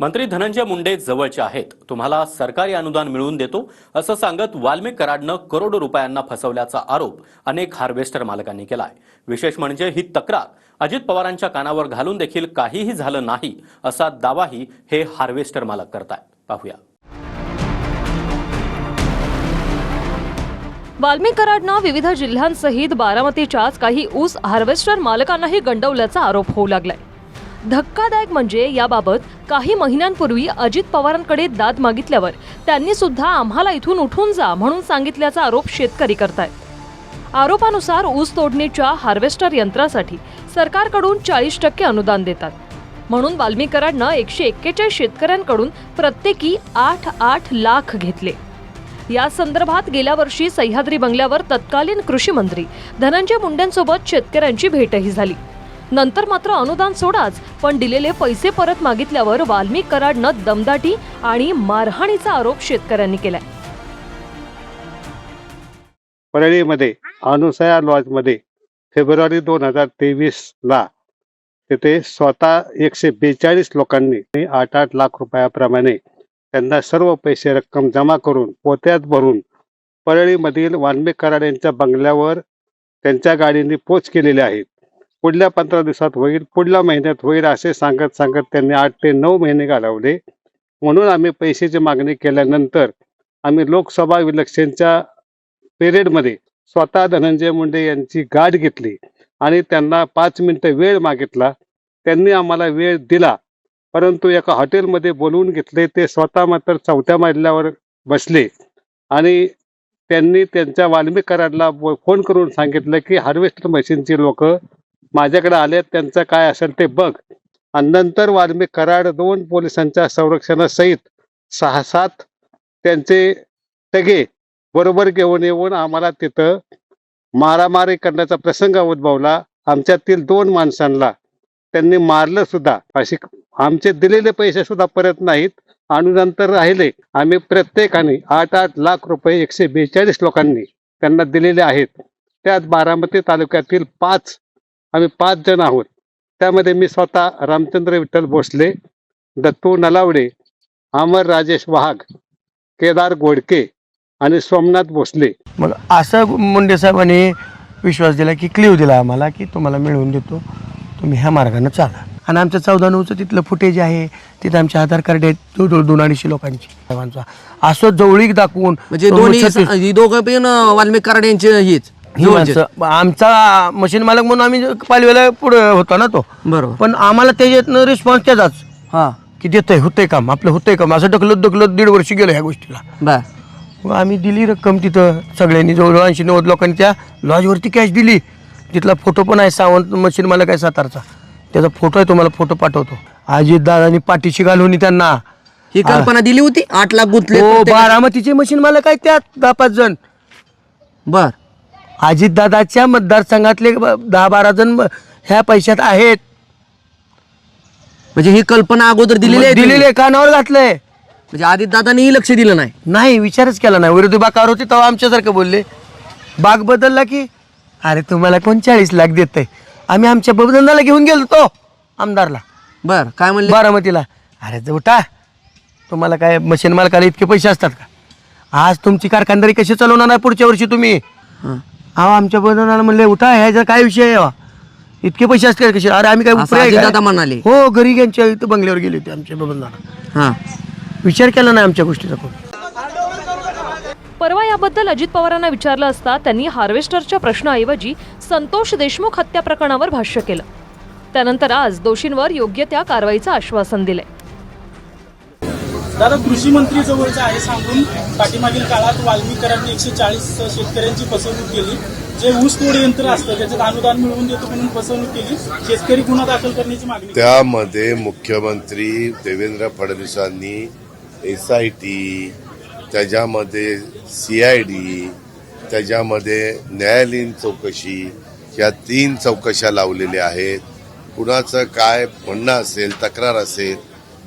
मंत्री धनंजय मुंडे जवळचे आहेत. तुम्हाला सरकारी अनुदान मिळवून देतो असं सांगत वाल्मिक कराडनं करोडो रुपयांना फसवल्याचा आरोप अनेक हार्वेस्टर मालकांनी केलाय. विशेष म्हणजे ही तक्रार अजित पवारांच्या कानावर घालून देखील काहीही झालं नाही असा दावाही हे हार्वेस्टर मालक करतायत. पाहूया. वाल्मिक कराडनं विविध जिल्ह्यांसहित बारामतीच्याच काही ऊस हार्वेस्टर मालकांनाही गंडवल्याचा आरोप होऊ लागलाय. धक्कादायक म्हणजे याबाबत काही महिन्यांपूर्वी अजित पवारांकडे दाद मागितल्यावर त्यांनी सुद्धा आम्हाला इथून उठून जा म्हणून सांगितल्याचा आरोप शेतकरी करतायत. आरोपानुसार ऊस तोडणीच्या हार्वेस्टर यंत्रासाठी सरकारकडून चाळीस टक्के अनुदान देतात. म्हणून वाल्मीकरांनं एकशे एक्केचाळीस शेतकऱ्यांकडून प्रत्येकी आठ आठ लाख घेतले. या संदर्भात गेल्या वर्षी सह्याद्री बंगल्यावर तत्कालीन कृषी मंत्री धनंजय मुंडेंसोबत शेतकऱ्यांची भेटही झाली. नंतर मात्र अनुदान सोडाच पण दिलेले पैसे परत मागितल्यावर वाल्मिक कराडनं दमदाटी आणि मारहाणीचा आरोप शेतकऱ्यांनी केलाय. परळीमध्ये अनुसया लॉजमध्ये फेब्रुवारी दोन हजार तेवीस ला तिथे स्वतः एकशे बेचाळीस लोकांनी आठ आठ लाख रुपयाप्रमाणे त्यांना सर्व पैसे रक्कम जमा करून पोत्यात भरून परळीमधील वाल्मिक कराड यांच्या बंगल्यावर त्यांच्या गाडीने पोच केलेले आहेत. पुढल्या पंधरा दिवसात होईल पुढल्या महिन्यात होईल असे सांगत सांगत त्यांनी आठ ते नऊ महिने घालवले. म्हणून आम्ही पैशाची मागणी केल्यानंतर आम्ही लोकसभा इलेक्शनच्या पिरियडमध्ये स्वतः धनंजय मुंडे यांची गाठ घेतली आणि त्यांना पाच मिनिटं वेळ मागितला. त्यांनी आम्हाला वेळ दिला परंतु एका हॉटेलमध्ये बोलवून घेतले ते स्वतः मात्र चौथ्या मजल्यावर बसले आणि त्यांनी त्यांच्या वाल्मिक कराडला फोन करून सांगितलं की हार्वेस्टर मशीनची लोक माझ्याकडे आले त्यांचं काय असेल ते बघ. आणि नंतर वाल्मिक कराड दोन पोलिसांच्या संरक्षणासहित सहा सात त्यांचे टगे बरोबर घेऊन येऊन आम्हाला तिथं मारामारी करण्याचा प्रसंग उद्भवला. आमच्यातील दोन माणसांना त्यांनी मारलं सुद्धा. अशी आमचे दिलेले पैसे सुद्धा परत नाहीत. आणि नंतर राहिले. आम्ही प्रत्येकाने आठ आठ लाख रुपये एकशे बेचाळीस लोकांनी त्यांना दिलेले आहेत. त्यात बारामती तालुक्यातील पाच आम्ही पाच जण आहोत. त्यामध्ये मी स्वतः रामचंद्र विठ्ठल भोसले दत्तू नलावडे अमर राजेश वाघ केदार गोडके आणि सोमनाथ भोसले. मग असं मुंडे साहेबांनी विश्वास दिला की क्लिव दिला आम्हाला की तुम्हाला मिळवून देतो. तुम्ही ह्या मार्गाने चाला. आणि आमचं चौदा नऊचं तिथलं फुटेज आहे. तिथं आमचे आधार कार्ड आहेत. दोन अडीचशे लोकांची. साहेबांचा. असं जवळीक दाखवून म्हणजे दोन्ही ही दोघं पण वाल्मिक कराड यांचे हीच. ही माणसं आमचा मशीन मालक म्हणून आम्ही पालवेला पुढे होतो ना तो. बरोबर. पण आम्हाला त्याच्यातनं रिस्पॉन्स त्याचाच. हा. की देतंय होतंय काम आपलं होतंय काम. असं ढकलत ढकलत दीड वर्ष गेलं ह्या गोष्टीला. बर. मग आम्ही दिली रक्कम तिथं सगळ्यांनी जवळजवळ ऐंशी नव्वद लोकांनी त्या लॉजवरती कॅश दिली. तिथला फोटो पण आहे सावंत मशीन मला काय सातारचा. त्याचा फोटो आहे तुम्हाला फोटो पाठवतो. अजित दादानी पाठीशी घालून त्यांना. ही कल्पना दिली होती? आठ लाख गुंतले हो. बारामतीचे मशीन मला काय त्यात दहा पाच जण. बर. अजित दादाच्या मतदारसंघातले दहा बारा जण ह्या पैशात आहेत. म्हणजे ही कल्पना अगोदर दिलेली आहे दिलेले कानावर घातलंय. म्हणजे आदित दादांनीही लक्ष दिलं नाही. नाही विचारच केला नाही. विरोधी बाकावर होते तेव्हा आमच्यासारखं बोलले. बाग बदलला की अरे तुम्हाला कोण चाळीस लाख देत आम्ही आमच्या बबधंदाला घेऊन गेलो तो आमदारला. बर काय म्हणले? बारामतीला. अरे जा उठा. तुम्हाला काय मशीन मालकाला इतके पैसे असतात का? आज तुमची कारखानदारी कशी चालवणार आहे पुढच्या वर्षी तुम्ही. अहो आमच्या बदनाला म्हणले उठा ह्याचा काय विषय आहे? इतके पैसे असतात कसे अरे आम्ही काय असं आहे? अजितदादा म्हणाले. हो घरी यांच्या इथं बंगल्यावर गेले होते आमच्या हा विचार केला नाही आमच्या गोष्टीचा कोण परवा याबद्दल अजित पवारांना विचारलं असता त्यांनी हार्वेस्टरच्या प्रश्नाऐवजी संतोष देशमुख हत्या प्रकरणावर भाष्य केलं त्यानंतर आज दोषींवर योग्य त्या कारवाईचं आश्वासन दिलंय दादा कृषी मंत्री जवळचं आहे सांगून पाठीमागील काळात वाल्मीकरांनी एकशे चाळीस शेतकऱ्यांची फसवणूक केली. जे ऊस तोड यंत्र असतं त्याच्यात अनुदान मिळवून देतो म्हणून फसवणूक केली. शेतकरी गुन्हा दाखल करण्याची मागणी त्यामध्ये मुख्यमंत्री देवेंद्र फडणवीसांनी एस आय टी त्याच्यामध्ये सी आय डी त्याच्यामध्ये न्यायालयीन चौकशी या तीन चौकशा लावलेल्या आहेत. कुणाचं काय म्हणणं असेल तक्रार असेल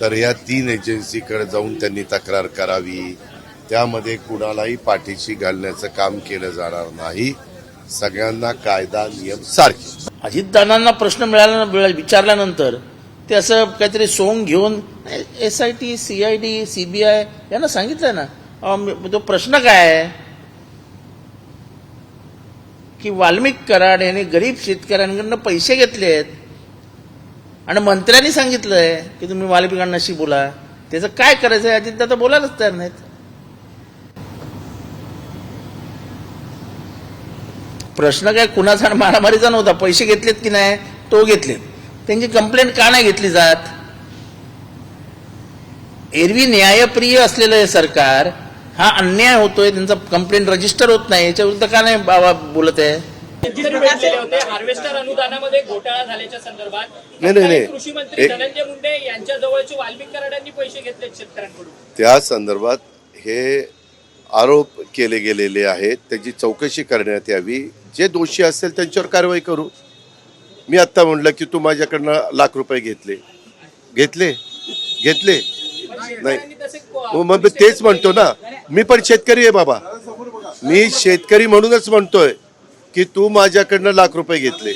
तर या तीन एजन्सीकडे जाऊन त्यांनी तक्रार करावी. त्यामध्ये कुणालाही पाठीशी घालण्याचं काम केलं जाणार नाही. सगळ्यांना कायदा नियम सारखे. अजितदादांना प्रश्न मिळाला विचारल्यानंतर ते असं काहीतरी सोंग घेऊन S I T C I D C B I यांना सांगितलं ना तो प्रश्न काय आहे? की वाल्मिक कराड यांनी गरीब शेतकऱ्यांकडनं पैसे घेतले आहेत आणि मंत्र्यांनी सांगितलंय की तुम्ही वाल्मिकांनाशी बोला. त्याचं काय करायचं आहे अजित दादा बोलायलाच तयार नाहीत. प्रश्न काय कुणाचा मारामारीचा नव्हता. पैसे घेतलेत की नाही तो घेतलेत. त्यांची कंप्लेंट का नाही घेतली जात? एरवी न्यायप्रिय असलेलं हे सरकार हा अन्याय होतोय त्यांचा कंप्लेंट रजिस्टर होत नाही याच्याविरुद्ध का नाही बाबा बोलत आहे? हार्वेस्टर अनुदानामध्ये घोटाळा झाल्याच्या संदर्भात नाही, नाही, नाही. कृषी मंत्री धनंजय मुंडे यांच्या जवळचे वाल्मिक कराडांनी पैसे घेतले शेतकऱ्यांकडून. त्या संदर्भात हे आरोप केले गेलेले आहेत. त्याची चौकशी करण्यात यावी. जे दोषी असतील त्यांच्यावर कारवाई करू. मी आत्ता म्हणलं की तू माझ्याकडनं लाख रुपये घेतले. घेतले? घेतले? नाही. हो मग तेच म्हणतो ना. मी पण शेतकरी आहे बाबा. मी शेतकरी म्हणूनच म्हणतोय. की तू माझ्याकडनं लाख रुपये घेतले.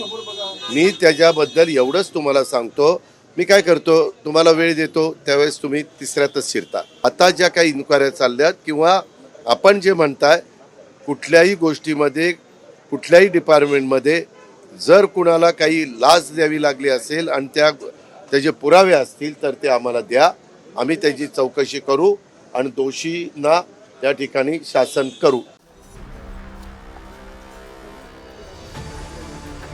मी त्याच्याबद्दल एवढंच तुम्हाला सांगतो. मी काय करतो? तुम्हाला वेळ देतो. त्यावेळेस तुम्ही तिसऱ्यातच शिरता. आता ज्या काही इन्क्वायऱ्या चालल्यात किंवा आपण जे म्हणताय कुठल्याही गोष्टीमध्ये कुठल्याही डिपार्टमेंटमध्ये जर कुणाला काही लाच द्यावी लागली असेल आणि त्या त्याचे पुरावे असतील तर ते आम्हाला द्या. आम्ही त्याची चौकशी करू आणि दोषींना त्या ठिकाणी शासन करू.